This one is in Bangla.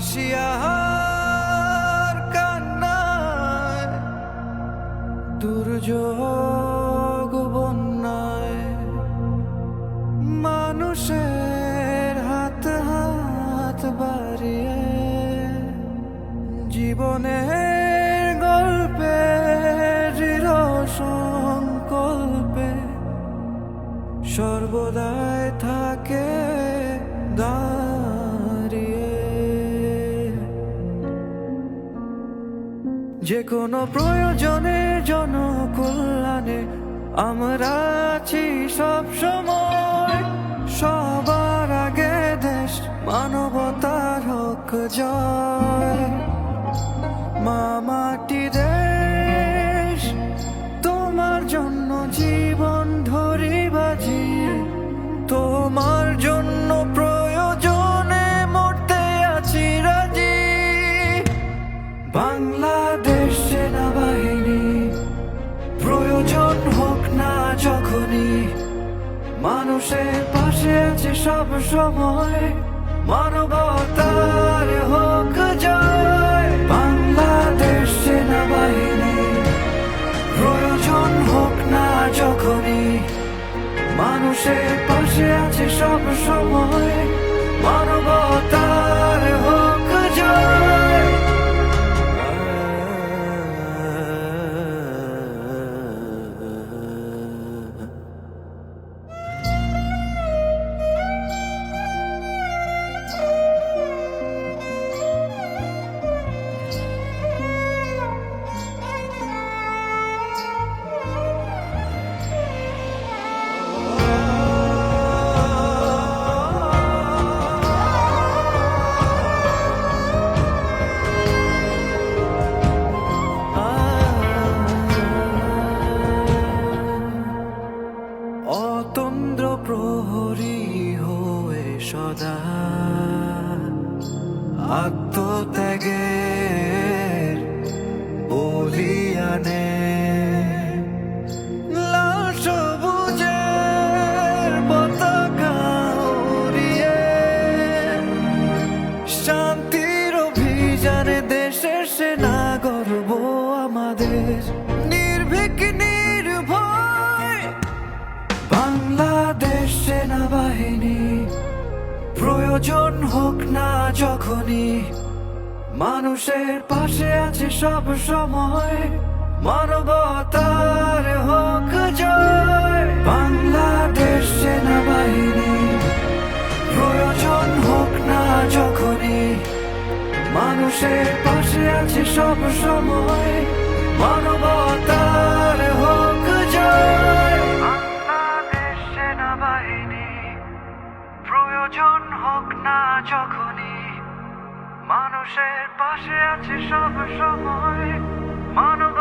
হাসিয়ার কান্নায় দুর্যোগ বন্যায় মানুষের হাত হাত বাড়িয়ে জীবনের গল্পে সংকল্পে সর্বদাই থাকে দাঁড়িয়ে যে কোনো প্রয়োজনে, জনকল্যাণে আমরা আছি সব সময়। সবার আগে দেশ, মানবতার হোক জয়। মা মানুষের পাশে আছে সব সময়। মানবতার হোক জয়। বাংলাদেশ সেনাবাহিনী, প্রয়োজন হোক না যখনই। মানুষের পাশে আছে সব সময়। মানবতার সদা আত্মত্যাগের বলিয়ানে। শান্তির অভিযানে দেশের সেনা গর্ব আমাদের। নির্ভয় বাংলাদেশ সেনাবাহিনী প্রয়োজন হোক না যখনই, মানুষের পাশে আছে সব সময়, মানবতার হোক জয়। বাংলাদেশ সেনাবাহিনী, প্রয়োজন হোক না যখনই, মানুষের পাশে আছে সব সময় মানবতার হোক না যখনই মানুষের পাশে আছে সব সময়। মানব